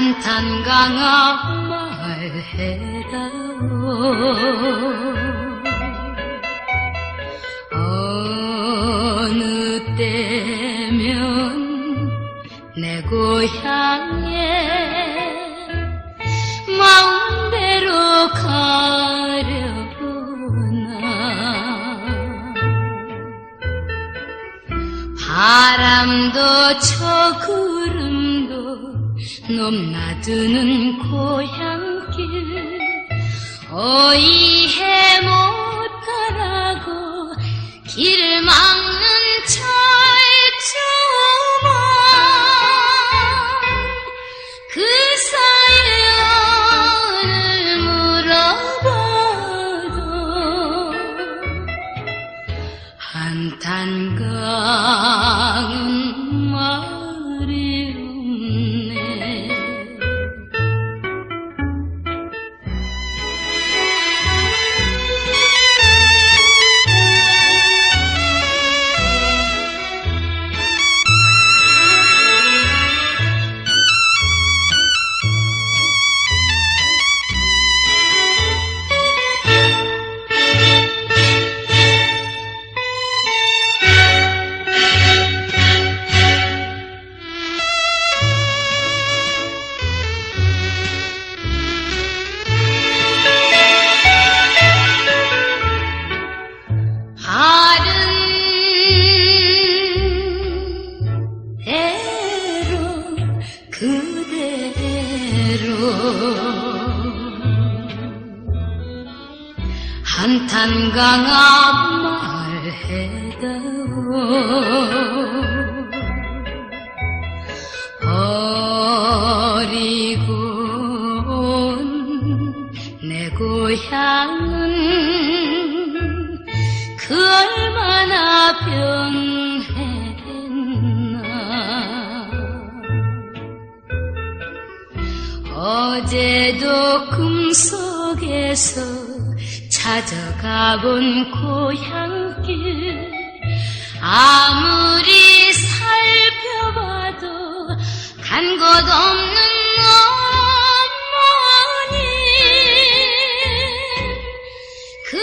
한탄강아 말해다오 어느 때면 내 고향에 마음대로 가려구나. 바람도 저 구름도 넘나드는 고향길. 어이해 못하라고 길을 막는 철조망 그 사연을 물어봐도 한탄강은 한탄강아 말해다오. 버리고 온 내 고향은 그 얼마나 변 어제도 꿈속에서 찾아가 본 고향길. 아무리 살펴봐도 간 곳 없는 어머님 그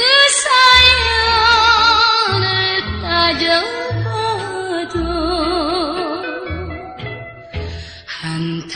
사연을 따져봐도 말